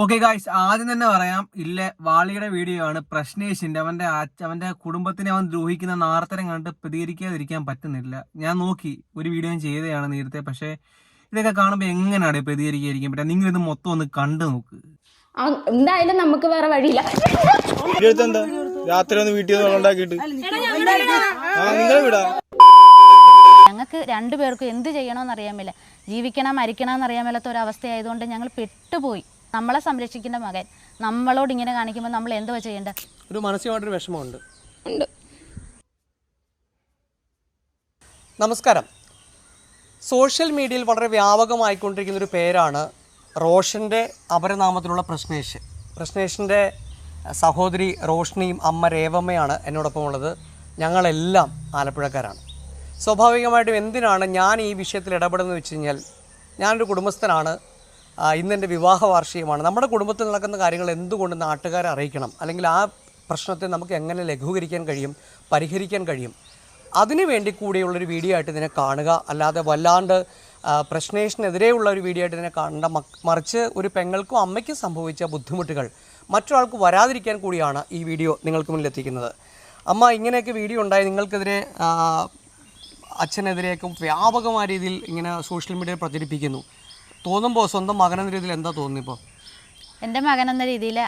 Okay guys ആദ്യം തന്നെ പറയാം ഇല്ല വാളിയുടെ വീഡിയോ ആണ്. പ്രശ്നേഷിന്റെ അവന്റെ അവന്റെ കുടുംബത്തിനെ അവൻ ദ്രോഹിക്കുന്ന നാർത്തരം കണ്ടിട്ട് പ്രതികരിക്കാതിരിക്കാൻ പറ്റുന്നില്ല. ഞാൻ നോക്കി ഒരു വീഡിയോ ഞാൻ ചെയ്തതാണ് നേരത്തെ പക്ഷേ ഇതൊക്കെ കാണുമ്പോൾ എങ്ങനെയാണ് പ്രതികരിക്കാതിരിക്കാൻ പറ്റുക? നിങ്ങൾ ഇത് മൊത്തം ഒന്ന് കണ്ടു നോക്ക്. എന്തായാലും നമുക്ക് വേറെ വഴിയില്ല. വീഡിയോ എന്താ രാത്രി ഒന്ന് വീട്ടിൽ ഞങ്ങൾക്ക് രണ്ടുപേർക്കും എന്ത് ചെയ്യണമെന്ന് അറിയാൻ മേല. ജീവിക്കണം മരിക്കണം എന്നറിയാൻ മേലാത്ത ഒരു അവസ്ഥയായതുകൊണ്ട് ഞങ്ങൾ പെട്ടുപോയി. നമ്മളെ സംരക്ഷിക്കുന്ന മകൻ. നമ്മളോട് ഇങ്ങനെ കാണിക്കുമ്പോൾ നമ്മൾ എന്തുവാ ചെയ്യേണ്ടത്? ഒരു മാനസികമായിട്ടൊരു വിഷമമുണ്ട്. ഉണ്ട്. നമസ്കാരം. സോഷ്യൽ മീഡിയയിൽ വളരെ വ്യാപകമായിക്കൊണ്ടിരിക്കുന്ന ഒരു പേരാണ് റോഷന്റെ അപരനാമത്തിലുള്ള പ്രശ്നേഷ്. പ്രശ്നേഷിന്റെ സഹോദരി റോഷ്നിയും അമ്മ രേവമ്മയാണ് എന്നോടൊപ്പം ഉള്ളത് ഞങ്ങളെല്ലാം ആലപ്പുഴക്കാരാണ്. സ്വാഭാവികമായിട്ടും എന്തിനാണ് ഞാൻ ഈ വിഷയത്തിൽ ഇടപെടുന്നത് വെച്ച് കഴിഞ്ഞാൽ ഞാനൊരു കുടുംബസ്ഥനാണ്. ഇന്നെന്റെ വിവാഹ വാർഷികമാണ്. നമ്മുടെ കുടുംബത്തിൽ നടക്കുന്ന കാര്യങ്ങൾ എന്തുകൊണ്ട് നാട്ടുകാരെ അറിയിക്കണം? അല്ലെങ്കിൽ ആ പ്രശ്നത്തെ നമുക്ക് എങ്ങനെ ലഘൂകരിക്കാൻ കഴിയും പരിഹരിക്കാൻ കഴിയും? അതിനു വേണ്ടി കൂടിയുള്ളൊരു വീഡിയോ ആയിട്ട് ഇതിനെ കാണുക. അല്ലാതെ വല്ലാണ്ട് പ്രശ്നേഷനെതിരെയുള്ള ഒരു വീഡിയോ ആയിട്ട് ഇതിനെ കാണേണ്ട. മറിച്ച് ഒരു പെങ്ങൾക്കും അമ്മയ്ക്കും സംഭവിച്ച ബുദ്ധിമുട്ടുകൾ മറ്റൊരാൾക്ക് വരാതിരിക്കാൻ കൂടിയാണ് ഈ വീഡിയോ നിങ്ങൾക്ക് മുന്നിൽ എത്തിക്കുന്നത്. അമ്മ ഇങ്ങനെയൊക്കെ വീഡിയോ ഉണ്ടായി. നിങ്ങൾക്കെതിരെ അച്ഛനെതിരെയൊക്കെ വ്യാപകമായ രീതിയിൽ ഇങ്ങനെ സോഷ്യൽ മീഡിയയിൽ പ്രചരിപ്പിക്കുന്നു. തോന്നുമ്പോൾ സ്വന്തം മകൻ എന്ന രീതിയിൽ എന്താ തോന്നിപ്പോ എന്റെ മകൻ എന്ന രീതിയിൽ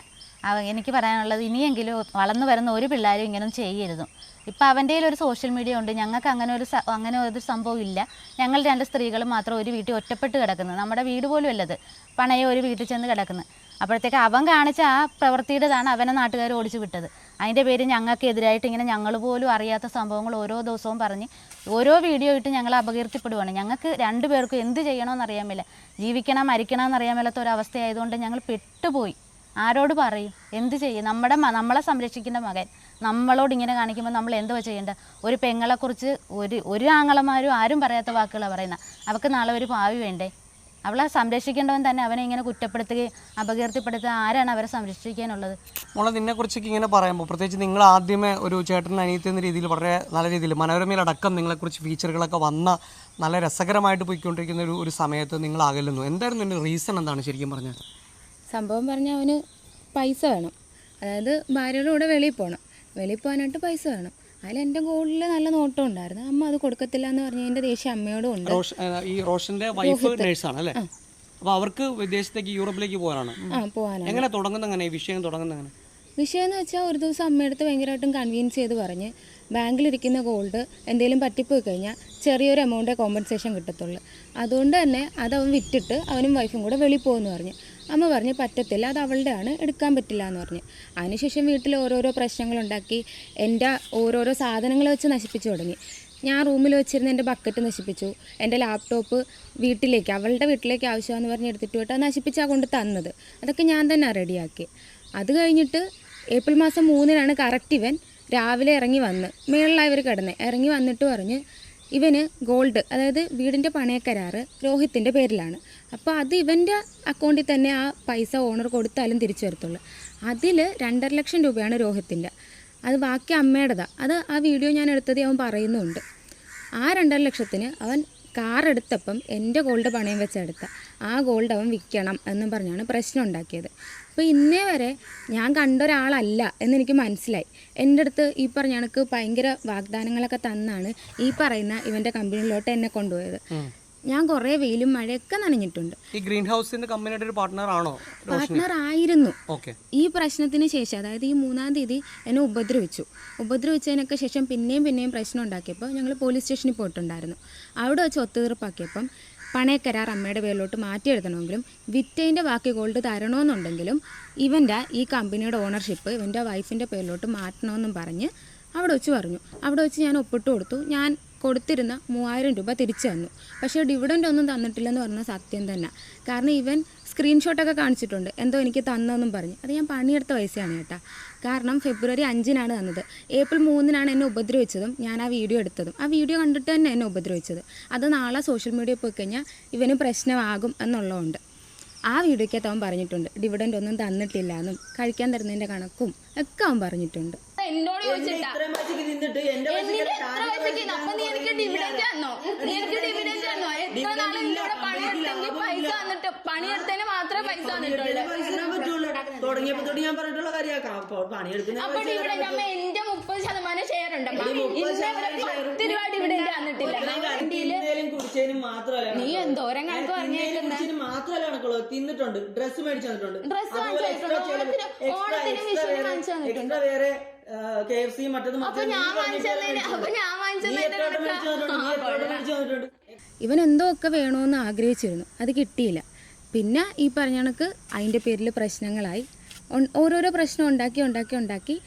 എനിക്ക് പറയാനുള്ളത് ഇനിയെങ്കിലും വളർന്നു വരുന്ന ഒരു പിള്ളേരും ഇങ്ങനെ ചെയ്യരുത്. ഇപ്പം അവന്റെ ഒരു സോഷ്യൽ മീഡിയ ഉണ്ട്. ഞങ്ങൾക്ക് അങ്ങനെ ഒരു അങ്ങനെ ഒരു സംഭവം ഇല്ല. ഞങ്ങൾ രണ്ട് സ്ത്രീകൾ മാത്രം ഒരു വീട്ടിൽ ഒറ്റപ്പെട്ട് കിടക്കുന്നത് നമ്മുടെ വീട് പോലും അല്ലത്. പണയെ ഒരു വീട്ടിൽ ചെന്ന് കിടക്കുന്നത് അപ്പോഴത്തേക്ക് അവൻ കാണിച്ച ആ പ്രവൃത്തിയുടേതാണ് അവനെ നാട്ടുകാർ ഓടിച്ചു വിട്ടത്. അതിന്റെ പേര് ഞങ്ങൾക്കെതിരായിട്ട് ഇങ്ങനെ ഞങ്ങൾ പോലും അറിയാത്ത സംഭവങ്ങൾ ഓരോ ദിവസവും പറഞ്ഞ് ഓരോ വീഡിയോ ഇട്ട് ഞങ്ങൾ അപകീർത്തിപ്പെടുവാണ്. ഞങ്ങൾക്ക് രണ്ടുപേർക്കും എന്ത് ചെയ്യണമെന്ന് അറിയാൻ മേല. ജീവിക്കണം മരിക്കണം എന്നറിയാൻ മേലാത്ത ഒരു അവസ്ഥയായതുകൊണ്ട് ഞങ്ങൾ പെട്ടുപോയി. ആരോട് പറയും? എന്ത് ചെയ്യും? നമ്മുടെ നമ്മളെ സംരക്ഷിക്കേണ്ട മകൻ നമ്മളോട് ഇങ്ങനെ കാണിക്കുമ്പോൾ നമ്മൾ എന്തുവാ ചെയ്യേണ്ടത് ഒരു പെങ്ങളെക്കുറിച്ച് ഒരു ഒരു ആങ്ങളമാരും ആരും പറയാത്ത വാക്കുകളാണ് പറയുന്നത് അവൾക്ക് നാളെ ഒരു ഭാവി വേണ്ടേ? അവളെ സംരക്ഷിക്കേണ്ടവൻ തന്നെ അവനെ ഇങ്ങനെ കുറ്റപ്പെടുത്തുകയും അപകീർത്തിപ്പെടുത്തുക ആരാണ് അവരെ സംരക്ഷിക്കാനുള്ളത്? മോളെ നിന്നെക്കുറിച്ചൊക്കെ ഇങ്ങനെ പറയുമ്പോൾ പ്രത്യേകിച്ച് നിങ്ങൾ ആദ്യമേ ഒരു ചേട്ടൻ അനിയത്തി എന്ന രീതിയിൽ വളരെ നല്ല രീതിയിൽ മനോരമയിലടക്കം നിങ്ങളെക്കുറിച്ച് ഫീച്ചറുകളൊക്കെ വന്ന നല്ല രസകരമായിട്ട് പോയിക്കൊണ്ടിരിക്കുന്ന ഒരു ഒരു സമയത്ത് നിങ്ങൾ അകലുന്നു എന്തായിരുന്നു എന്റെ റീസൺ എന്താണ് ശരിക്കും പറഞ്ഞത് സംഭവം പറഞ്ഞാൽ അവന് പൈസ വേണം. അതായത് ഭാര്യയുടെ കൂടെ വെളിയിൽ പോകണം വെളിയിൽ പോകാനായിട്ട് പൈസ വേണം. അതിൽ എന്റെ ഗോൾഡിൽ നല്ല നോട്ടം ഉണ്ടായിരുന്നു. അമ്മ അത് കൊടുക്കത്തില്ല എന്ന് പറഞ്ഞ എന്റെ ദേഷ്യം അമ്മയോടും ഉണ്ട്. ഈ റോഷന്റെ വൈഫ് നേഴ്സാണ് അല്ലേ അപ്പോൾ അവർക്ക് വിദേശത്തേക്ക് യൂറോപ്പിലേക്ക് പോകാനാണ്? ആ പോകാനാണ്. എങ്ങനെ തുടങ്ങുന്ന അങ്ങനെ? വിഷയം തുടങ്ങുന്ന അങ്ങനെ വിഷയം എന്ന് വെച്ചാൽ ഒരു ദിവസം അമ്മയടുത്ത് ഭയങ്കരമായിട്ടും കൺവീൻസ് ചെയ്ത് പറഞ്ഞ് ബാങ്കിലിരിക്കുന്ന ഗോൾഡ് എന്തെങ്കിലും പറ്റിപ്പോയി കഴിഞ്ഞാൽ ചെറിയൊരു എമൗണ്ടേ കോമ്പൻസേഷൻ കിട്ടത്തുള്ളൂ. അതുകൊണ്ട് തന്നെ അത് അവൻ വിറ്റിട്ട് അവനും വൈഫും കൂടെ വെളിയിൽ പോകുമെന്ന് പറഞ്ഞു. അമ്മ പറഞ്ഞ് പറ്റത്തില്ല അത് അവളുടെയാണ് എടുക്കാൻ പറ്റില്ല എന്ന് പറഞ്ഞു. അതിനുശേഷം വീട്ടിൽ ഓരോരോ പ്രശ്നങ്ങളുണ്ടാക്കി എന്റെ ഓരോരോ സാധനങ്ങൾ വെച്ച് നശിപ്പിച്ചു തുടങ്ങി. ഞാൻ റൂമിൽ വെച്ചിരുന്ന എന്റെ ബക്കറ്റ് നശിപ്പിച്ചു എന്റെ ലാപ്ടോപ്പ് വീട്ടിലേക്ക് അവളുടെ വീട്ടിലേക്ക് ആവശ്യമാണെന്ന് പറഞ്ഞ് എടുത്തിട്ട് പോയിട്ട് അത് നശിപ്പിച്ചാൽ കൊണ്ട് തന്നത്. അതൊക്കെ ഞാൻ തന്നെ റെഡിയാക്കി. അത് കഴിഞ്ഞിട്ട് ഏപ്രിൽ മാസം മൂന്നിനാണ് കറക്റ്റ് ഇവൻ രാവിലെ ഇറങ്ങി വന്ന് മേളിലായവർ ഇവർ കിടന്ന് ഇറങ്ങി വന്നിട്ട് പറഞ്ഞ് ഇവന് ഗോൾഡ് അതായത് വീടിന്റെ പണയക്കരാറ് രോഹിത്തിന്റെ പേരിലാണ്. അപ്പോൾ അത് ഇവന്റെ അക്കൗണ്ടിൽ തന്നെ ആ പൈസ ഓണർ കൊടുത്താലും തിരിച്ചു വരത്തുള്ളൂ. അതിൽ രണ്ടര ലക്ഷം രൂപയാണ് രോഹിത്തിന്റെ അത് ബാക്കി അമ്മയുടേതാണ് അത് ആ വീഡിയോ ഞാൻ എടുത്തത് അവൻ പറയുന്നുണ്ട്. ആ രണ്ടര ലക്ഷത്തിന് അവൻ കാർ എടുത്തപ്പം എന്റെ ഗോൾഡ് പണയം വെച്ചെടുത്ത. ആ ഗോൾഡ് അവൻ വിൽക്കണം എന്നും പറഞ്ഞാണ് പ്രശ്നം ഉണ്ടാക്കിയത്. അപ്പോൾ ഇന്നേ വരെ ഞാൻ കണ്ട ഒരാളല്ല എന്നെനിക്ക് മനസ്സിലായി. എന്റെ അടുത്ത് ഈ പറഞ്ഞ കണക്ക് ഭയങ്കര വാഗ്ദാനങ്ങളൊക്കെ തന്നാണ് ഈ പറയുന്ന ഇവന്റെ കമ്പനിയിലോട്ട് എന്നെ കൊണ്ടുപോയത്. ഞാൻ കുറേ വെയിലും മഴയൊക്കെ നനഞ്ഞിട്ടുണ്ട്. ഈ ഗ്രീൻ ഹൗസിന്റെ കമ്പനിയുടെ ഒരു പാർട്ട്ണർ ആണോ പാർട്ട്ണർ ആയിരുന്നു. ഈ പ്രശ്നത്തിന് ശേഷം അതായത് ഈ മൂന്നാം തീയതി എന്നെ ഉപദ്രവിച്ചു. ഉപദ്രവിച്ചതിനൊക്കെ ശേഷം പിന്നെയും പിന്നെയും പ്രശ്നം ഉണ്ടാക്കിയപ്പോൾ ഞങ്ങൾ പോലീസ് സ്റ്റേഷനിൽ പോയിട്ടുണ്ടായിരുന്നു. അവിടെ വെച്ച് ഒത്തുതീർപ്പാക്കിയപ്പം പണയക്കരാർ അമ്മയുടെ പേരിലോട്ട് മാറ്റി എഴുതണമെങ്കിലും വിറ്റേന്റെ ബാക്കി ഗോൾഡ് തരണമെന്നുണ്ടെങ്കിലും ഇവന്റെ ഈ കമ്പനിയുടെ ഓണർഷിപ്പ് ഇവന്റെ വൈഫിന്റെ പേരിലോട്ട് മാറ്റണമെന്നും പറഞ്ഞ് അവിടെ വെച്ച് പറഞ്ഞു. അവിടെ വെച്ച് ഞാൻ ഒപ്പിട്ട് കൊടുത്തു. ഞാൻ കൊടുത്തിരുന്ന മൂവായിരം രൂപ തിരിച്ചു തന്നു. പക്ഷേ ഡിവിഡന്റ് ഒന്നും തന്നിട്ടില്ലെന്ന് പറഞ്ഞ സത്യം തന്നെ. കാരണം ഇവൻ സ്ക്രീൻഷോട്ടൊക്കെ കാണിച്ചിട്ടുണ്ട്. എന്തോ എനിക്ക് തന്നതെന്നും പറഞ്ഞു. അത് ഞാൻ പണിയെടുത്ത പൈസയാണ് കേട്ടോ. കാരണം ഫെബ്രുവരി അഞ്ചിനാണ് തന്നത്. ഏപ്രിൽ മൂന്നിനാണ് എന്നെ ഉപദ്രവിച്ചതും ഞാൻ ആ വീഡിയോ എടുത്തതും. ആ വീഡിയോ കണ്ടിട്ട് തന്നെ എന്നെ ഉപദ്രവിച്ചത്. അത് നാളെ സോഷ്യൽ മീഡിയയിൽ പോയി കഴിഞ്ഞാൽ ഇവന് പ്രശ്നമാകും എന്നുള്ളതുകൊണ്ട്. ആ വീഡിയോയ്ക്കകത്ത് അവൻ പറഞ്ഞിട്ടുണ്ട് ഡിവിഡന്റ് ഒന്നും തന്നിട്ടില്ല എന്നും കഴിക്കാൻ തരുന്നതിന്റെ കണക്കും ഒക്കെ അവൻ പറഞ്ഞിട്ടുണ്ട്. എന്നോട് ചോദിച്ചിട്ടാ. തന്നോ. തന്നോ. എത്ര പണിയെടുത്തെങ്കിൽ പൈസ പണിയെടുത്തതിന് മാത്രമേ പൈസ തുടങ്ങിയപ്പോ തൊട്ട് ഞാൻ പറഞ്ഞിട്ടുള്ള കാര്യമാക്കാം. പണിയെടുക്കുന്ന അപ്പൊ എന്റെ മുപ്പത് ശതമാനം ഷെയർ ഉണ്ട്. ഈ മുപ്പത് ഇന്നേ വരെ ശതമാനം share പത്ത് രൂപ മാത്രമല്ല നീ എന്തോരം കണക്ക് പറഞ്ഞേക്കുന്നെ? കുടിച്ചതിന് മാത്രമല്ല കണക്കുള്ളൂ. തിന്നിട്ടുണ്ട്. ഡ്രസ്സ് മേടിച്ചു തന്നിട്ടുണ്ട് ഡ്രസ്സ്. ഓണത്തിന് വാങ്ങിച്ചു തന്നിട്ടുണ്ട്. വേറെ കെ എഫ് സി മറ്റത് ഇവൻ എന്തോ ഒക്കെ വേണമെന്ന് ആഗ്രഹിച്ചിരുന്നു. അത് കിട്ടിയില്ല. പിന്നെ ഈ പറഞ്ഞ കണക്ക് അതിന്റെ പേരിൽ പ്രശ്നങ്ങളായി. ഓരോരോ പ്രശ്നം ഉണ്ടാക്കി ഉണ്ടാക്കി ഉണ്ടാക്കി.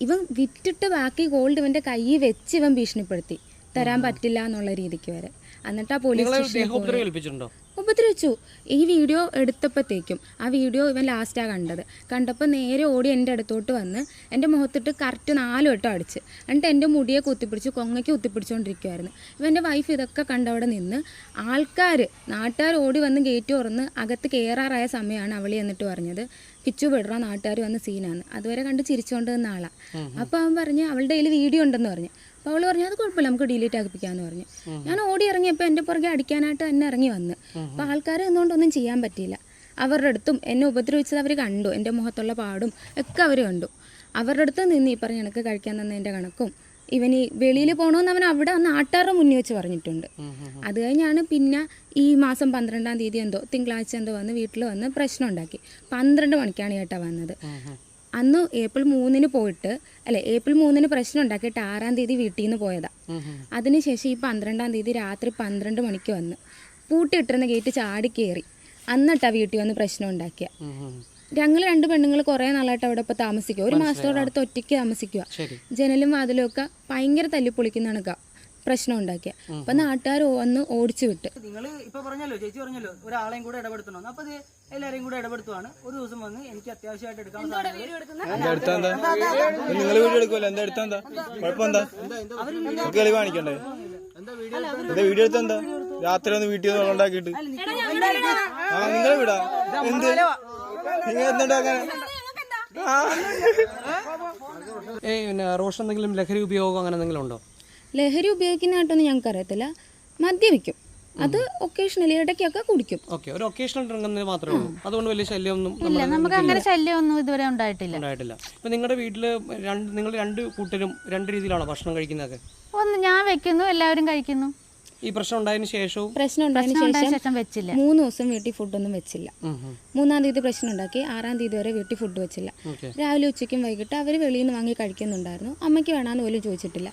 ഇവൻ വിറ്റിട്ട് ബാക്കി ഗോൾഡ് ഇവന്റെ കൈ വെച്ച് ഇവൻ ഭീഷണിപ്പെടുത്തി. തരാൻ പറ്റില്ല എന്നുള്ള രീതിക്ക് വരെ. എന്നിട്ട് ആ പോലീസ് ഒപ്പത്തിരി സ്റ്റേഷനിൽ ഉപദ്രവിച്ചു. ഈ വീഡിയോ എടുത്തപ്പോഴത്തേക്കും ആ വീഡിയോ ഇവൻ ലാസ്റ്റാണ് കണ്ടത്. കണ്ടപ്പോൾ നേരെ ഓടി എന്റെ അടുത്തോട്ട് വന്ന് എന്റെ മുഖത്തിട്ട് കറക്റ്റ് നാല് വട്ടം അടിച്ച്. എന്നിട്ട് എന്റെ മുടിയെ കുത്തിപ്പിടിച്ച് കൊങ്ങയ്ക്ക് കുത്തിപ്പിടിച്ചുകൊണ്ടിരിക്കുമായിരുന്നു ഇവന്റെ വൈഫ് ഇതൊക്കെ കണ്ടവിടെ നിന്ന് ആൾക്കാർ നാട്ടുകാർ ഓടി വന്ന് ഗേറ്റ് തുറന്ന് അകത്ത് കയറാറായ സമയമാണ് അവളി എന്നിട്ട് പറഞ്ഞത് കിച്ചു വിടറ നാട്ടുകാർ വന്ന് സീനാണ് അതുവരെ കണ്ട് ചിരിച്ചുകൊണ്ട് നിന്ന ആളാണ് അപ്പോൾ അവൻ പറഞ്ഞ് അവളുടെ കയ്യിൽ വീഡിയോ ഉണ്ടെന്ന് പറഞ്ഞു. അപ്പോൾ അവൾ പറഞ്ഞു അത് കുഴപ്പമില്ല നമുക്ക് ഡിലീറ്റ് ആക്കിപ്പിക്കാമെന്ന് പറഞ്ഞു. ഞാൻ ഓടി ഇറങ്ങിയപ്പോൾ എന്റെ പുറകെ അടിക്കാനായിട്ട് തന്നെ ഇറങ്ങി വന്ന്. അപ്പോൾ ആൾക്കാരെ എന്തുകൊണ്ടൊന്നും ചെയ്യാൻ പറ്റിയില്ല. അവരുടെ അടുത്തും എന്നെ ഉപദ്രവിച്ചത് അവർ കണ്ടു എന്റെ മുഖത്തുള്ള പാടും ഒക്കെ അവർ കണ്ടു. അവരുടെ അടുത്ത് നിന്ന് ഈ പറഞ്ഞ കണക്ക് കഴിക്കാൻ തന്നതിന്റെ കണക്കും ഇവൻ ഈ വെളിയിൽ പോകണമെന്ന് അവൻ അവിടെ നാട്ടുകാരുടെ മുന്നിൽ വെച്ച് പറഞ്ഞിട്ടുണ്ട്. അത് കഴിഞ്ഞാണ് പിന്നെ ഈ മാസം പന്ത്രണ്ടാം തീയതി എന്തോ തിങ്കളാഴ്ച എന്തോ വന്ന് വീട്ടിൽ വന്ന് പ്രശ്നം ഉണ്ടാക്കി. പന്ത്രണ്ട് മണിക്കാണ് ചേട്ടാ വന്നത്. അന്ന് ഏപ്രിൽ മൂന്നിന് പോയിട്ട് അല്ലെ ഏപ്രിൽ മൂന്നിന് പ്രശ്നം ഉണ്ടാക്കിയിട്ട് ആറാം തീയതി വീട്ടിൽ നിന്ന് പോയതാ അതിനുശേഷം ഈ പന്ത്രണ്ടാം തീയതി രാത്രി പന്ത്രണ്ട് മണിക്ക് വന്ന് പൂട്ടിയിട്ടിരുന്ന ഗേറ്റ് ചാടി കയറി അന്നിട്ടാ വീട്ടിൽ വന്ന് പ്രശ്നം ഉണ്ടാക്കിയ. ഞങ്ങൾ രണ്ട് പെണ്ണുങ്ങൾ കുറേ നാളായിട്ട് അവിടെ ഇപ്പോൾ താമസിക്കുക ഒരു മാസത്തോടെ അടുത്ത് ഒറ്റയ്ക്ക് താമസിക്കുക ജനലും വാതിലും ഒക്കെ ഭയങ്കര തല്ലിപ്പൊളിക്കുന്ന കണക്കാ പ്രശ്നം ഉണ്ടാക്കിയ അപ്പൊ നാട്ടുകാർ വന്ന് ഓടിച്ചു വിട്ട്. നിങ്ങൾ ഇപ്പൊ പറഞ്ഞല്ലോ ചേച്ചി പറഞ്ഞല്ലോ ഒരാളെയും കൂടെ ഇടപെടുത്തണം അപ്പൊ എല്ലാരെയും കൂടെ ഇടപെടുത്തുവാണ്. ഒരു ദിവസം വന്ന് എനിക്ക് അത്യാവശ്യമായിട്ട് എടുക്കാൻ നിങ്ങൾ വീഡിയോ എടുക്കുമല്ലോ എന്താ എടുത്താ എന്താ? കുഴപ്പമെന്താ? നമുക്ക് കളി കാണിക്കണ്ടേ? എന്താ വീഡിയോ എടുത്താ എന്താ? രാത്രി ഒന്ന് വീട്ടിൽ നിന്ന് ഉണ്ടാക്കിയിട്ട്. ആ നിങ്ങൾ വിടാ. എന്ത്? നിങ്ങൾ എന്തുണ്ടാക്കാൻ ആ. ഏയ് പിന്നെ റോഷൻ എന്തെങ്കിലും ലഹരി ഉപയോഗം അങ്ങനെ എന്തെങ്കിലും ഉണ്ടോ? ലഹരി ഉപയോഗിക്കുന്നതായിട്ടൊന്നും ഞങ്ങൾക്ക് അറിയത്തില്ല. മദ്യപിക്കും. അത് ഒക്കേഷണലി ഇടയ്ക്കൊക്കെ കുടിക്കും. ഓക്കെ ഒരു ഒക്കേഷണൽ ഡ്രിങ്ക് മാത്രമേ ഉള്ളൂ. അതുകൊണ്ട് വലിയ ശല്യമൊന്നും ഇല്ല നമുക്ക് അങ്ങനെ ശല്യമൊന്നും ഇതുവരെ ഉണ്ടായിട്ടില്ല. ഉണ്ടായിട്ടില്ല. ഇപ്പൊ നിങ്ങളുടെ വീട്ടിൽ രണ്ട് നിങ്ങൾ രണ്ട് കൂട്ടരും രണ്ട് രീതിയിലാണോ ഭക്ഷണം കഴിക്കുന്നത് ഒന്ന് ഞാൻ വെക്കുന്നു എല്ലാവരും കഴിക്കുന്നു. ഈ പ്രശ്നം ഉണ്ടായതിനു ശേഷവും? പ്രശ്നം ഉണ്ടായതിനു ശേഷം വെച്ചില്ല. മൂന്ന് ദിവസം വീട്ടിൽ ഫുഡൊന്നും വെച്ചില്ല. മൂന്നാം തീയതി പ്രശ്നം ഉണ്ടാക്കി ആറാം തീയതി വരെ വീട്ടിൽ ഫുഡ് വെച്ചില്ല. രാവിലെ ഉച്ചയ്ക്കും വൈകിട്ട് അവർ വെളിയിൽ നിന്ന് വാങ്ങി കഴിക്കുന്നുണ്ടായിരുന്നു. അമ്മയ്ക്ക് വേണമെന്ന് പോലും ചോദിച്ചിട്ടില്ല.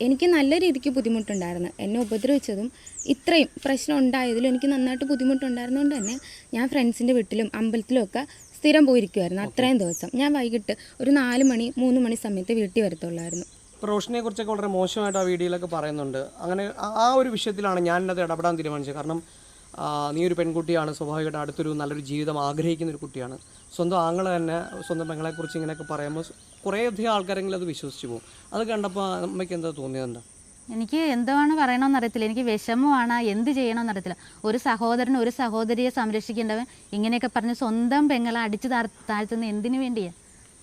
എനിക്ക് നല്ല രീതിക്ക് ബുദ്ധിമുട്ടുണ്ടായിരുന്നു. എന്നെ ഉപദ്രവിച്ചതും ഇത്രയും പ്രശ്നം ഉണ്ടായതിലും എനിക്ക് നന്നായിട്ട് ബുദ്ധിമുട്ടുണ്ടായിരുന്നതുകൊണ്ട് തന്നെ ഞാൻ ഫ്രണ്ട്സിന്റെ വീട്ടിലും അമ്പലത്തിലും ഒക്കെ സ്ഥിരം പോയിരിക്കുമായിരുന്നു അത്രയും ദിവസം. ഞാൻ വൈകിട്ട് ഒരു നാല് മണി മൂന്ന് മണി സമയത്ത് വീട്ടിൽ വരത്തുള്ളായിരുന്നു. റോഷനെ കുറിച്ചൊക്കെ വളരെ മോശമായിട്ട് ആ വീഡിയോയിലൊക്കെ പറയുന്നുണ്ട്. അങ്ങനെ ആ- ഒരു വിഷയത്തിലാണ് ഞാനത് ഇടപെടാൻ തീരുമാനിച്ചത്. കാരണം നീ ഒരു പെൺകുട്ടിയാണ് സ്വാഭാവികമായിട്ട് അടുത്തൊരു നല്ലൊരു ജീവിതം ആഗ്രഹിക്കുന്ന ഒരു കുട്ടിയാണ്. സ്വന്തം ആങ്ങളെ തന്നെ സ്വന്തം പെങ്ങളെക്കുറിച്ച് ഇങ്ങനെയൊക്കെ പറയുമ്പോൾ കുറേ അധികം ആൾക്കാരെങ്കിലും അത് വിശ്വസിച്ച് പോകും. അത് കണ്ടപ്പോൾ അമ്മയ്ക്ക് എന്താ തോന്നിയത് എനിക്ക് എന്താണ് പറയണമെന്ന് അറിയത്തില്ല. എനിക്ക് വിഷമമാണ്. എന്ത് ചെയ്യണമെന്ന് അറിയത്തില്ല. ഒരു സഹോദരൻ ഒരു സഹോദരിയെ സംരക്ഷിക്കേണ്ടവൻ ഇങ്ങനെയൊക്കെ പറഞ്ഞ് സ്വന്തം പെങ്ങളെ അടിച്ചു താഴ് താഴ്ത്തുന്ന എന്തിനു വേണ്ടിയാ?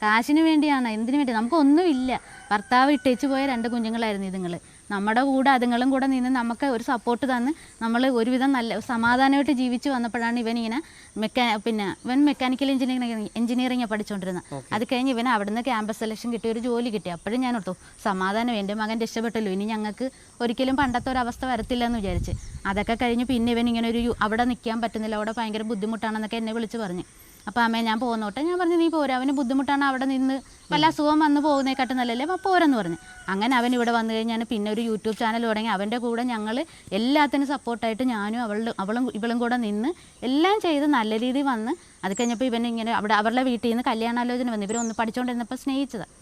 കാശിന് വേണ്ടിയാണ്? എന്തിനു വേണ്ടി? നമുക്കൊന്നുമില്ല. ഭർത്താവ് ഇട്ടേച്ച് പോയ രണ്ട് കുഞ്ഞുങ്ങളായിരുന്നു ഇതുങ്ങൾ. നമ്മുടെ കൂടെ അതുങ്ങളും കൂടെ നിന്ന് നമുക്ക് ഒരു സപ്പോർട്ട് തന്ന് നമ്മൾ ഒരുവിധം നല്ല സമാധാനമായിട്ട് ജീവിച്ചു വന്നപ്പോഴാണ് ഇവൻ ഇങ്ങനെ മെക്കാ പിന്നെ ഇവൻ മെക്കാനിക്കൽ എഞ്ചിനീയറിംഗ് എഞ്ചിനീയറിംഗ് പഠിച്ചുകൊണ്ടിരുന്നത് അത് കഴിഞ്ഞ് ഇവൻ അവിടുന്ന് ക്യാമ്പസ് സെലക്ഷൻ കിട്ടിയ ഒരു ജോലി കിട്ടി. അപ്പോഴും ഞാൻ ഓർത്തു സമാധാനം എന്റെ മകൻ രക്ഷപ്പെട്ടല്ലോ. ഇനി ഞങ്ങൾക്ക് ഒരിക്കലും പണ്ടത്തെ ഒരു അവസ്ഥ വരത്തില്ല എന്ന് വിചാരിച്ച്. അതൊക്കെ കഴിഞ്ഞ് പിന്നെ ഇവൻ ഇങ്ങനെ ഒരു അവിടെ നിൽക്കാൻ പറ്റുന്നില്ല. അവിടെ ഭയങ്കര ബുദ്ധിമുട്ടാണെന്നൊക്കെ എന്നെ വിളിച്ച് പറഞ്ഞു. അപ്പോൾ അമ്മേ ഞാൻ പോകുന്നോട്ടെ ഞാൻ പറഞ്ഞു നീ പോരാ. അവന് ബുദ്ധിമുട്ടാണ്. അവിടെ നിന്ന് വല്ല അസുഖം വന്ന് പോകുന്നേക്കാട്ടും നല്ലല്ലേ? അപ്പോൾ പോരെന്ന് പറഞ്ഞു. അങ്ങനെ അവൻ ഇവിടെ വന്നു കഴിഞ്ഞാൽ പിന്നെ ഒരു യൂട്യൂബ് ചാനൽ തുടങ്ങി. അവന്റെ കൂടെ ഞങ്ങൾ എല്ലാത്തിനും സപ്പോർട്ടായിട്ട് ഞാനും അവളും അവളും ഇവളും കൂടെ നിന്ന് എല്ലാം ചെയ്ത് നല്ല രീതിയിൽ വന്ന് അത് കഴിഞ്ഞപ്പോൾ ഇവൻ ഇങ്ങനെ അവിടെ അവരുടെ വീട്ടിൽ നിന്ന് കല്യാണാലോചന വന്നു. ഇവരൊന്ന് പഠിച്ചുകൊണ്ടിരുന്നപ്പോൾ സ്നേഹിച്ചതാണ്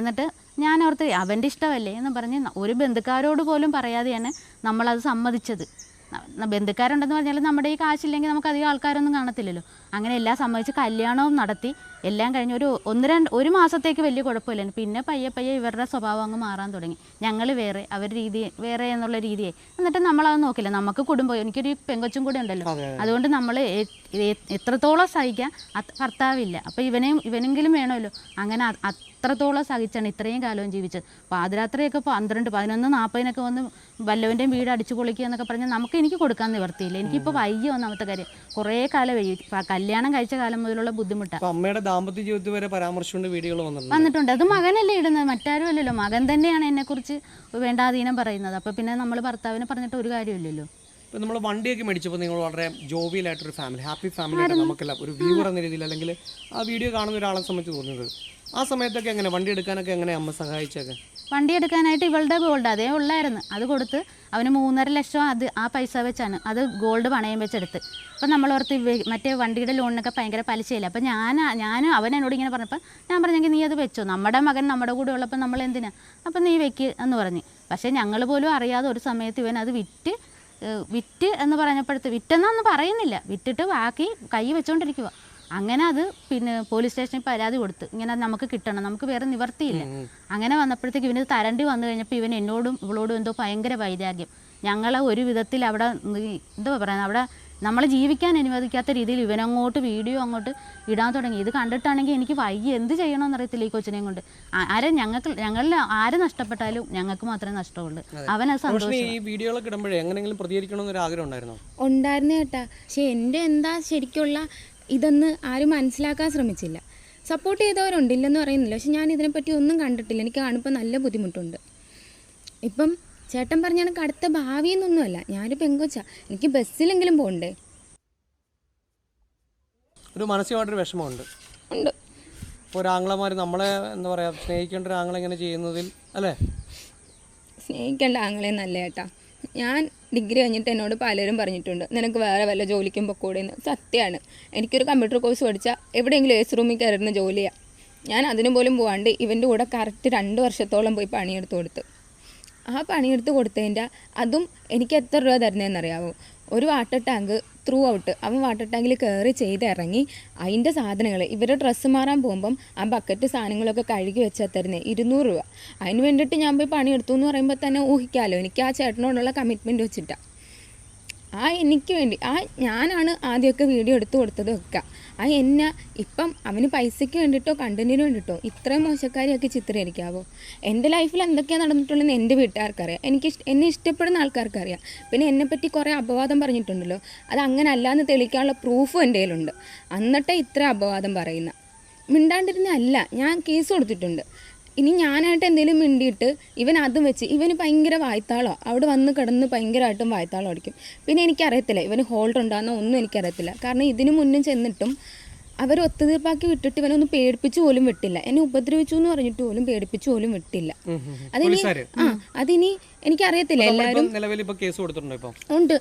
എന്നിട്ട് ഞാൻ ഓർത്ത് അവന്റെ ഇഷ്ടമല്ലേ? എന്ന് പറഞ്ഞ് ഒരു ബന്ധുക്കാരോട് പോലും പറയാതെ പറയാതെയാണ് നമ്മളത് സമ്മതിച്ചത്. ബന്ധുക്കാരുണ്ടെന്ന് പറഞ്ഞാൽ നമ്മുടെ ഈ കാശില്ലെങ്കിൽ നമുക്ക് അധികം ആൾക്കാരൊന്നും കാണത്തില്ലല്ലോ. അങ്ങനെ എല്ലാം സമ്മതിച്ച് കല്യാണവും നടത്തി. എല്ലാം കഴിഞ്ഞ് ഒരു ഒന്ന് രണ്ട് ഒരു മാസത്തേക്ക് വലിയ കുഴപ്പമില്ലായിരുന്നു പിന്നെ പയ്യെ പയ്യെ ഇവരുടെ സ്വഭാവം അങ്ങ് മാറാൻ തുടങ്ങി. ഞങ്ങൾ വേറെ അവർ രീതി വേറെ എന്നുള്ള രീതിയെ. എന്നിട്ട് നമ്മളത് നോക്കില്ല. നമുക്ക് കുടുംബം എനിക്കൊരു പെങ്കൊച്ചും കൂടെ ഉണ്ടല്ലോ. അതുകൊണ്ട് നമ്മൾ എത്രത്തോളം സഹിക്കാൻ ഭർത്താവില്ല. അപ്പോൾ ഇവനെയും ഇവനെങ്കിലും വേണമല്ലോ. അങ്ങനെ അത്രത്തോളം സഹിച്ചാണ് ഇത്രയും കാലവും ജീവിച്ചത്. പാതിരാത്രിയൊക്കെ പന്ത്രണ്ട് പതിനൊന്ന് നാൽപ്പതിനൊക്കെ വന്ന് വല്ലവന്റെയും വീട് അടിച്ചു പൊളിക്കുക എന്നൊക്കെ പറഞ്ഞാൽ നമുക്ക് എനിക്ക് കൊടുക്കാൻ നിവർത്തിയില്ല എനിക്കിപ്പോൾ വയ്യ ഒന്നാമത്തെ കാര്യം. കുറേ കാലം ഇപ്പം കല്യാണം കഴിച്ച കാലം മുതലുള്ള ബുദ്ധിമുട്ടാണ് അമ്മയുടെ ദാമ്പത്യ ജീവിതത്തിൽ വരെ പരാമർശിച്ചുകൊണ്ട് വീഡിയോകൾ വന്നിട്ടുണ്ട്. വന്നിട്ടുണ്ട്. അത് മകനല്ലേ ഇടുന്നത്? മറ്റാരും അല്ലല്ലോ. മകൻ തന്നെയാണ് എന്നെ കുറിച്ച് വേണ്ടാധീനം പറയുന്നത്. അപ്പൊ പിന്നെ നമ്മൾ ഭർത്താവിനെ പറഞ്ഞിട്ട് ഒരു കാര്യമില്ലല്ലോ. ഇപ്പൊ നമ്മൾ വണ്ടിയൊക്കെ മേടിച്ചപ്പോൾ നിങ്ങൾ വളരെ ജോവിയലായിട്ടൊരു ഫാമിലി ഹാപ്പി ഫാമിലി ആയിട്ട് നമുക്കെല്ലാം ഒരു വ്യൂവർ എന്ന രീതിയിൽ അല്ലെങ്കിൽ ആ വീഡിയോ കാണുന്ന ഒരാളെ സംബന്ധിച്ച് തോന്നുന്നത് ആ സമയത്തൊക്കെ എങ്ങനെ? വണ്ടി എടുക്കാനൊക്കെ എങ്ങനെ അമ്മ സഹായിച്ചൊക്കെ? വണ്ടി എടുക്കാനായിട്ട് ഇവളുടെ ഗോൾഡ് അതേ ഉള്ളായിരുന്നു. അത് കൊടുത്ത് അവന് മൂന്നര ലക്ഷം അത് ആ പൈസ വെച്ചാണ് അത് ഗോൾഡ് പണയം വെച്ചെടുത്ത്. അപ്പം നമ്മൾ ഓർത്ത് മറ്റേ വണ്ടിയുടെ ലോണിനൊക്കെ ഭയങ്കര പലിശയില്ല? അപ്പം ഞാൻ ഞാൻ അവൻ എന്നോട് ഇങ്ങനെ പറഞ്ഞപ്പോൾ ഞാൻ പറഞ്ഞെങ്കിൽ നീ അത് വെച്ചോ? നമ്മുടെ മകൻ നമ്മുടെ കൂടെ ഉള്ളപ്പോൾ നമ്മൾ എന്തിനാ അപ്പം നീ വെക്ക് എന്ന് പറഞ്ഞ്. പക്ഷേ ഞങ്ങൾ പോലും അറിയാതെ ഒരു സമയത്ത് ഇവൻ അത് വിറ്റ് വിറ്റ് എന്ന് പറഞ്ഞപ്പോഴത്തെ വിറ്റെന്നൊന്നും പറയുന്നില്ല. വിറ്റിട്ട് ബാക്കി കൈ വെച്ചോണ്ടിരിക്കുക അങ്ങനെ അത് പിന്നെ പോലീസ് സ്റ്റേഷനിൽ പരാതി കൊടുത്ത്. ഇങ്ങനെ നമുക്ക് കിട്ടണം. നമുക്ക് വേറെ നിവർത്തിയില്ല. അങ്ങനെ വന്നപ്പോഴത്തേക്ക് ഇവന് തരണ്ടി വന്നു കഴിഞ്ഞപ്പോൾ ഇവൻ എന്നോടും ഇവളോടും എന്തോ ഭയങ്കര വൈരാഗ്യം. ഞങ്ങളെ ഒരു വിധത്തിൽ അവിടെ എന്താ എന്തോ പറയുന്നത് അവിടെ നമ്മളെ ജീവിക്കാൻ അനുവദിക്കാത്ത രീതിയിൽ ഇവനങ്ങോട്ട് വീഡിയോ അങ്ങോട്ട് ഇടാൻ തുടങ്ങി. ഇത് കണ്ടിട്ടാണെങ്കിൽ എനിക്ക് വൈകി എന്ത് ചെയ്യണമെന്ന് അറിയത്തില്ല ഈ കൊച്ചിനെയും കൊണ്ട്. ആരെ ഞങ്ങൾക്ക് ഞങ്ങളിൽ ആര് നഷ്ടപ്പെട്ടാലും ഞങ്ങൾക്ക് മാത്രമേ നഷ്ടമുള്ളൂ. അവനത് റോഷ്നി സന്തോഷം ഈ വീഡിയോകളൊക്കെ ഇടുമ്പോഴേ എങ്ങനെയെങ്കിലും പ്രതികരിക്കണമെന്നൊരു ആഗ്രഹം ഉണ്ടായിരുന്നോ? ഉണ്ടായിരുന്നു കേട്ടാ പക്ഷെ എന്റെ എന്താ ശരിക്കുള്ള ഇതെന്ന് ആരും മനസ്സിലാക്കാൻ ശ്രമിച്ചില്ല. സപ്പോർട്ട് ചെയ്തവരുണ്ട് ഇല്ലെന്ന് പറയുന്നില്ല. പക്ഷെ ഞാൻ ഇതിനെപ്പറ്റി ഒന്നും കണ്ടിട്ടില്ല. എനിക്ക് കാണുമ്പോൾ നല്ല ബുദ്ധിമുട്ടുണ്ട്. ഇപ്പം ചേട്ടൻ പറഞ്ഞ കണക്ക് അടുത്ത ഭാവിയെന്നൊന്നുമല്ല. ഞാനൊരു പെങ്കൊച്ച. എനിക്ക് ബസ്സിലെങ്കിലും പോകണ്ടേ? ഒരു മാനസികമായിട്ടൊരു വിഷമമുണ്ട്. ഉണ്ട്. ഇപ്പോൾ ഒരു ആംഗ്ലമാർ നമ്മളെ എന്താ പറയുക സ്നേഹിക്കേണ്ട ഒരു ആംഗ്ലം ഇങ്ങനെ ചെയ്യുന്നതിൽ അല്ലേ? സ്നേഹിക്കേണ്ട ആങ്ങളെ നല്ല ചേട്ടാ. ഞാൻ ഡിഗ്രി കഴിഞ്ഞിട്ട് എന്നോട് പലരും പറഞ്ഞിട്ടുണ്ട്. നിനക്ക് വേറെ വല്ല ജോലിക്കും പൊക്കൂടെന്ന്. സത്യമാണ് എനിക്കൊരു കമ്പ്യൂട്ടർ കോഴ്സ് പഠിച്ചാൽ എവിടെയെങ്കിലും എ സി റൂമിൽ കയറുന്ന ജോലിയാണ് ഞാൻ അതിനു പോലും പോകാണ്ട് ഇവന്റെ കൂടെ കറക്റ്റ് രണ്ട് വർഷത്തോളം പോയി പണിയെടുത്ത് കൊടുത്ത്. ആ പണിയെടുത്ത് കൊടുത്തതിന്റെ അതും എനിക്ക് എത്ര രൂപ തരുന്നതെന്നറിയാമോ ഒരു വാട്ടർ ടാങ്ക് ത്രൂ ഔട്ട് അവൻ വാട്ടർ ടാങ്കിൽ കയറി ചെയ്ത് ഇറങ്ങി അതിന്റെ സാധനങ്ങൾ ഇവരുടെ ഡ്രസ്സ് മാറാൻ പോകുമ്പം ആ ബക്കറ്റ് സാധനങ്ങളൊക്കെ കഴുകി വെച്ചാൽ തരുന്നത് ഇരുന്നൂറ് രൂപ. അതിന് വേണ്ടിയിട്ട് ഞാൻ പോയി പണിയെടുത്തു എന്ന് പറയുമ്പോൾ തന്നെ ഊഹിക്കാമല്ലോ എനിക്ക് ആ ചേട്ടനോടുള്ള കമ്മിറ്റ്മെന്റ് വെച്ചിട്ടാണ് ആ എനിക്ക് വേണ്ടി ആ ഞാനാണ് ആദ്യമൊക്കെ വീഡിയോ എടുത്തു കൊടുത്തത് ഒക്കെ ആ എന്നെ ഇപ്പം അവന് പൈസയ്ക്ക് വേണ്ടിയിട്ടോ കണ്ടന്റിന് വേണ്ടിയിട്ടോ ഇത്രയും മോശക്കാരിയൊക്കെ ചിത്രീകരിക്കാവോ? എന്റെ ലൈഫിൽ എന്തൊക്കെയാണ് നടന്നിട്ടുള്ളതെന്ന് എന്റെ വീട്ടുകാർക്കറിയാം. എനിക്ക് എന്നെ ഇഷ്ടപ്പെടുന്ന ആൾക്കാർക്കറിയാം. പിന്നെ എന്നെപ്പറ്റി കുറേ അപവാദം പറഞ്ഞിട്ടുണ്ടല്ലോ. അത് അങ്ങനെ അല്ലാന്ന് തെളിക്കാനുള്ള പ്രൂഫും എന്റെ കയ്യിലുണ്ട്. എന്നിട്ടേ ഇത്ര അപവാദം പറയുന്ന. മിണ്ടാണ്ടിരുന്നല്ല ഞാൻ കേസ് കൊടുത്തിട്ടുണ്ട്. ഇനി ഞാനായിട്ട് എന്തെങ്കിലും മിണ്ടിയിട്ട് ഇവൻ അതും വെച്ച് ഇവന് ഭയങ്കര വായ്ത്താളോ. അവിടെ വന്ന് കിടന്ന് ഭയങ്കരമായിട്ടും വായ്ത്താളം അടിക്കും. പിന്നെ എനിക്കറിയത്തില്ല ഇവന് ഹോൾഡ് ഉണ്ടാകുന്ന ഒന്നും എനിക്കറിയത്തില്ല. കാരണം ഇതിനു മുന്നും ചെന്നിട്ടും അവർ ഒത്തുതീർപ്പാക്കി വിട്ടിട്ട് ഇവനൊന്നും പേടിപ്പിച്ചു പോലും വിട്ടില്ല. എന്നെ ഉപദ്രവിച്ചു എന്ന് പറഞ്ഞിട്ട് പോലും പേടിപ്പിച്ചു പോലും വിട്ടില്ല. അതിനി? ആ അതിനി എനിക്കറിയത്തില്ല എല്ലാവരും നിലവിൽ ഇപ്പോൾ കേസ് കൊടുത്തിട്ടുണ്ടോ ഉണ്ട്.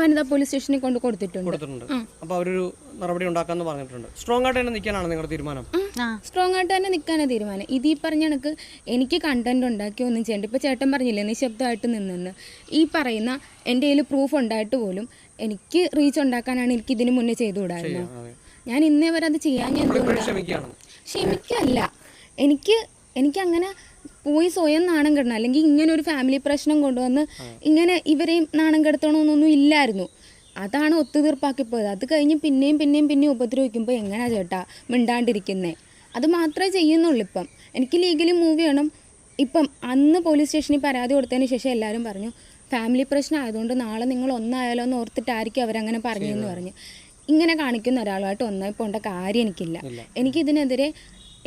വനിതാ പോലീസ് സ്റ്റേഷനിൽ കൊണ്ട് കൊടുത്തിട്ടുണ്ട്. അവരൊരു നടപടി ഉണ്ടാക്കാന്ന് പറഞ്ഞിട്ടുണ്ട്. സ്ട്രോങ് ആയിട്ട് തന്നെ നിൽക്കാനാണ് നിങ്ങളുടെ തീരുമാനം? ആ. സ്ട്രോങ് ആയിട്ട് തന്നെ നിൽക്കാനാണ് തീരുമാനം. ഇത് ഈ പറഞ്ഞ കണക്ക് എനിക്ക് കണ്ടന്റ് ഉണ്ടാക്കി ഒന്നും ചെയ്യണ്ട. ഇപ്പൊ ചേട്ടൻ പറഞ്ഞില്ലേ നിശബ്ദമായിട്ട് നിന്നെന്ന്. ഈ പറയുന്ന എന്റെ കയ്യിൽ പ്രൂഫ് ഉണ്ടായിട്ട് പോലും എനിക്ക് റീച്ച് ഉണ്ടാക്കാനാണ് എനിക്ക് ഇതിനു മുന്നേ ചെയ്തു ചെയ്തുകൂടായിരുന്നു ഞാൻ ഇന്നേ വരെ അത് ചെയ്യാൻ ഞാൻ ക്ഷമിക്കല്ല. എനിക്ക് എനിക്ക് അങ്ങനെ പോയി സ്വയം നാണം കെടണം. അല്ലെങ്കിൽ ഇങ്ങനെ ഒരു ഫാമിലി പ്രശ്നം കൊണ്ടുവന്ന് ഇങ്ങനെ ഇവരെയും നാണം കെടുത്തണമെന്നൊന്നും ഇല്ലായിരുന്നു. അതാണ് ഒത്തുതീർപ്പാക്കി പോയത് അത് കഴിഞ്ഞ് പിന്നെയും പിന്നെയും പിന്നെയും ഉപദ്രവിക്കുമ്പോൾ എങ്ങനെയാ ചേട്ടാ മിണ്ടാണ്ടിരിക്കുന്നേ? അത് മാത്രമേ ചെയ്യുന്നുള്ളൂ ഇപ്പം. എനിക്ക് ലീഗലി മൂവ് ചെയ്യണം. ഇപ്പം അന്ന് പോലീസ് സ്റ്റേഷനിൽ പരാതി കൊടുത്തതിന് ശേഷം എല്ലാവരും പറഞ്ഞു ഫാമിലി പ്രശ്നം ആയതുകൊണ്ട് നാളെ നിങ്ങൾ ഒന്നായാലോ എന്ന് ഓർത്തിട്ടായിരിക്കും അവരങ്ങനെ പറഞ്ഞതെന്ന് പറഞ്ഞു. ഇങ്ങനെ കാണിക്കുന്ന ഒരാളുമായിട്ട് ഒന്നായി പോകേണ്ട കാര്യം എനിക്കില്ല. എനിക്കിതിനെതിരെ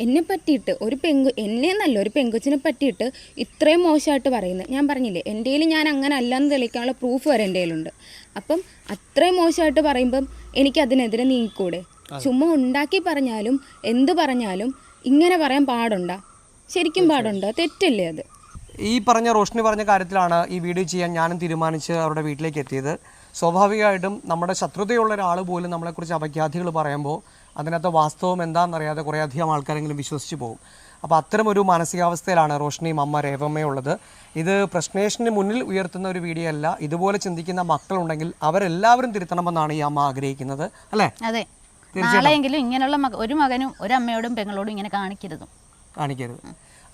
എന്നെ പറ്റിയിട്ട് ഒരു പെങ്കു എന്നെ എന്നല്ല ഒരു പെങ്കൊച്ചിനെ പറ്റിയിട്ട് ഇത്രയും മോശമായിട്ട് പറയുന്നത്. ഞാൻ പറഞ്ഞില്ലേ എന്റെ കയ്യിൽ ഞാൻ അങ്ങനെ അല്ലാന്ന് തെളിയിക്കാനുള്ള പ്രൂഫ് വരെ എന്റെ കയ്യിലുണ്ട്. അപ്പം അത്രയും മോശമായിട്ട് പറയുമ്പം എനിക്കതിനെതിരെ നീങ്ങിക്കൂടെ ചുമ്മാ ഉണ്ടാക്കി പറഞ്ഞാലും എന്ത് പറഞ്ഞാലും ഇങ്ങനെ പറയാൻ പാടുണ്ടോ? ശരിക്കും പാടുണ്ടോ? തെറ്റല്ലേ അത്? ഈ പറഞ്ഞ റോഷ്നി പറഞ്ഞ കാര്യത്തിലാണ് ഈ വീഡിയോ ചെയ്യാൻ ഞാനും തീരുമാനിച്ച് അവരുടെ വീട്ടിലേക്ക് എത്തിയത്. സ്വാഭാവികമായിട്ടും നമ്മുടെ ശത്രുതയുള്ള ഒരാൾ പോലും നമ്മളെക്കുറിച്ച് അപഖ്യാതികൾ പറയുമ്പോൾ അതിനകത്ത് വാസ്തവം എന്താണെന്നറിയാതെ കുറേ അധികം ആൾക്കാരെങ്കിലും വിശ്വസിച്ച് പോകും. അപ്പോൾ അത്തരം ഒരു മാനസികാവസ്ഥയിലാണ് റോഷ്നിയും അമ്മ രേവമ്മയുള്ളത് ഇത് പ്രശ്നേഷന് മുന്നിൽ ഉയർത്തുന്ന ഒരു വീഡിയോ അല്ല. ഇതുപോലെ ചിന്തിക്കുന്ന മക്കളുണ്ടെങ്കിൽ അവരെല്ലാവരും തിരുത്തണമെന്നാണ് ഈ അമ്മ ആഗ്രഹിക്കുന്നത്. അല്ലേ? അതെ. നാളെയെങ്കിലും ഇങ്ങനെയുള്ള ഒരു മകനും ഒരു അമ്മയോടും പെങ്ങളോടും ഇങ്ങനെ കാണിക്കരുതും. കാണിക്കരുത്.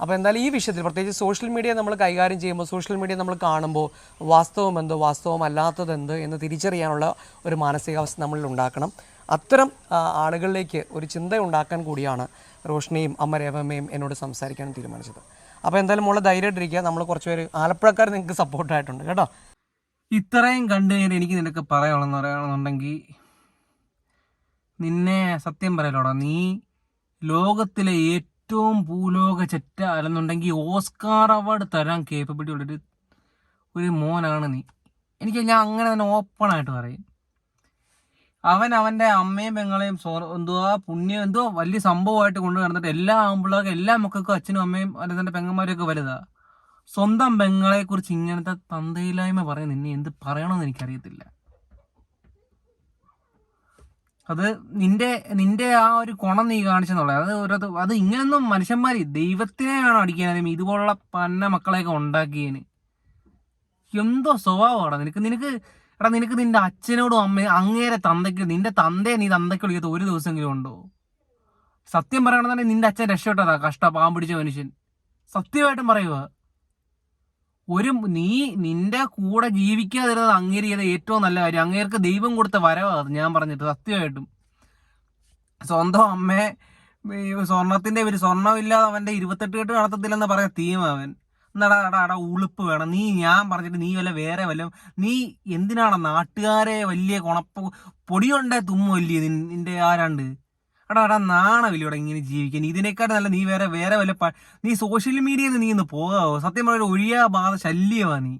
അപ്പോൾ എന്തായാലും ഈ വിഷയത്തിൽ പ്രത്യേകിച്ച് സോഷ്യൽ മീഡിയ നമ്മൾ കൈകാര്യം ചെയ്യുമ്പോൾ സോഷ്യൽ മീഡിയ നമ്മൾ കാണുമ്പോൾ വാസ്തവം എന്തോ വാസ്തവം അല്ലാത്തത് എന്ത് എന്ന് തിരിച്ചറിയാനുള്ള ഒരു മാനസികാവസ്ഥ നമ്മളിൽ ഉണ്ടാക്കണം. അത്തരം ആളുകളിലേക്ക് ഒരു ചിന്ത ഉണ്ടാക്കാൻ കൂടിയാണ് റോഷ്നിയും അമ്മ രേവമ്മയും എന്നോട് സംസാരിക്കാൻ തീരുമാനിച്ചത്. അപ്പോൾ എന്തായാലും മോളെ ധൈര്യമായിട്ടിരിക്കുക. നമ്മൾ കുറച്ച് പേര് ആലപ്പുഴക്കാർ നിങ്ങൾക്ക് സപ്പോർട്ടായിട്ടുണ്ട് കേട്ടോ? ഇത്രയും കണ്ടു കഴിഞ്ഞാൽ എനിക്ക് നിനക്ക് പറയാനുള്ളതെന്ന് പറയുകയാണെന്നുണ്ടെങ്കിൽ നിന്നെ സത്യം പറയലോടാ. നീ ലോകത്തിലെ ഏറ്റവും ഭൂലോക ചെറ്റ അല്ലെന്നുണ്ടെങ്കിൽ ഓസ്കാർ അവാർഡ് തരാൻ കേപ്പബിലിറ്റി ഉള്ളൊരു ഒരു മോനാണ് നീ. എനിക്ക് ഞാൻ അങ്ങനെ തന്നെ ഓപ്പണായിട്ട് പറയും. അവൻ അവന്റെ അമ്മയും പെങ്ങളെയും സോ എന്തുവാ പുണ്യം എന്തോ വലിയ സംഭവമായിട്ട് കൊണ്ടു നടന്നിട്ട് എല്ലാ ആമ്പിള്ളേർക്കും എല്ലാ മക്കൾക്കും അച്ഛനും അമ്മയും അല്ലെങ്കിൽ പെങ്ങന്മാരെയൊക്കെ വലുതാ. സ്വന്തം പെങ്ങളെക്കുറിച്ച് ഇങ്ങനത്തെ തന്തയില്ലായ്മ പറയുന്നത് നിന്നെ എന്ത് പറയണമെന്ന് എനിക്കറിയത്തില്ല. അത് നിന്റെ നിന്റെ ആ ഒരു കുണം നീ കാണിച്ചെന്നുള്ളത്. അത് ഒരു അത് ഇങ്ങനൊന്നും മനുഷ്യന്മാര് ദൈവത്തിനെയാണ് അടിക്കാനും ഇതുപോലുള്ള പന്ന മക്കളെയൊക്കെ ഉണ്ടാക്കിയതിന്? എന്തോ സ്വഭാവമാണ്. നിനക്ക് നിനക്ക് എടാ നിനക്ക് നിന്റെ അച്ഛനോടും അമ്മ അങ്ങേരെ തന്തയ്ക്ക് നിന്റെ തന്തയെ നീ തന്തയ്ക്ക് വിളിക്കാത്ത ഒരു ദിവസമെങ്കിലും ഉണ്ടോ? സത്യം പറയണമെന്നുണ്ടെങ്കിൽ നിന്റെ അച്ഛൻ രക്ഷപ്പെട്ടതാ കഷ്ട പാമ്പിടിച്ച മനുഷ്യൻ. സത്യമായിട്ടും പറയുക ഒരു നീ നിന്റെ കൂടെ ജീവിക്കാതിരുന്നത് അങ്ങേര് ചെയ്ത ഏറ്റവും നല്ല കാര്യം. അങ്ങേർക്ക് ദൈവം കൊടുത്ത വരവാ ഞാൻ പറഞ്ഞിട്ട് സത്യമായിട്ടും. സ്വന്തം അമ്മയെ ഈ സ്വർണത്തിന്റെ ഒരു സ്വർണമില്ലാതെ അവന്റെ ഇരുപത്തെട്ട് കെട്ട് നടത്തത്തില്ലെന്ന് പറയാൻ തീം അവൻ. എന്നാടാ എടാ എടാ ഉളുപ്പ് വേണം. നീ ഞാൻ പറഞ്ഞിട്ട് നീ വല്ല വേറെ വല്ല നീ എന്തിനാണ് നാട്ടുകാരെ വലിയ കുണപ്പ് പൊടിയുണ്ടേ തുമ്മുമല്ലേ നിന്റെ ആരാണ്ട് എടാ എടാ നാണമില്ലടാ ഇങ്ങനെ ജീവിക്കാൻ. ഇതിനേക്കാൾ നല്ല നീ വേറെ വേറെ വല്ല നീ സോഷ്യൽ മീഡിയയിൽ നീ ഇന്ന് പോകാവോ? സത്യം പറഞ്ഞ ഒഴിയാ ബാധ ശല്യമാ നീ.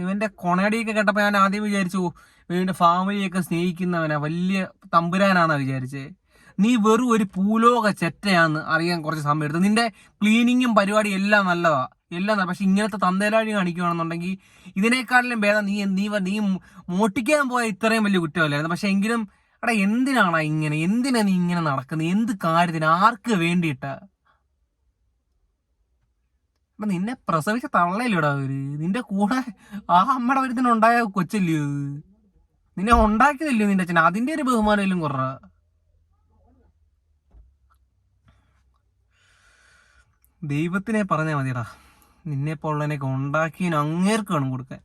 ഇവന്റെ കൊണയടിയൊക്കെ കേട്ടപ്പോ ഞാൻ ആദ്യം വിചാരിച്ചു ഇവന്റെ ഫാമിലിയൊക്കെ സ്നേഹിക്കുന്നവനാ വലിയ തമ്പുരാനാന്നാ വിചാരിച്ചേ. നീ വെറും ഒരു പൂലോക ചെറ്റയാന്ന് അറിയാൻ കുറച്ച് സമയം എടുത്തു നിന്റെ ക്ലീനിങ്ങും പരിപാടിയും എല്ലാം നല്ലതാ. എല്ലാം പക്ഷെ ഇങ്ങനത്തെ തന്തേലാഴി കാണിക്കുകയാണെന്നുണ്ടെങ്കിൽ ഇതിനേക്കാളിലും ഭേദം നീ നീ നീ മോട്ടിക്കാൻ പോയ ഇത്രയും വലിയ കുറ്റമല്ലായിരുന്നു. പക്ഷെ എങ്കിലും എടാ എന്തിനാണ് ഇങ്ങനെ? എന്തിനാ നീ ഇങ്ങനെ നടക്കുന്നത് എന്ത് കാര്യത്തിന്? ആർക്ക് വേണ്ടിയിട്ടാ? അപ്പൊ നിന്നെ പ്രസവിച്ച തള്ളയില്ലടാ അവർ? നിന്റെ കൂടെ ആ അമ്മയുടെ വരുത്തിനുണ്ടായ ഉണ്ടായ കൊച്ചല്ലേ നിന്നെ ഉണ്ടാക്കിയതല്ലയോ നിന്റെ അച്ഛൻ? അതിന്റെ ഒരു ബഹുമാനമല്ലും കുറ ദൈവത്തിനെ പറഞ്ഞാൽ മതിയടാ. നിന്നെ പോലുള്ളതിനൊക്കെ ഉണ്ടാക്കി അങ്ങേർക്ക് വേണം കൊടുക്കാൻ.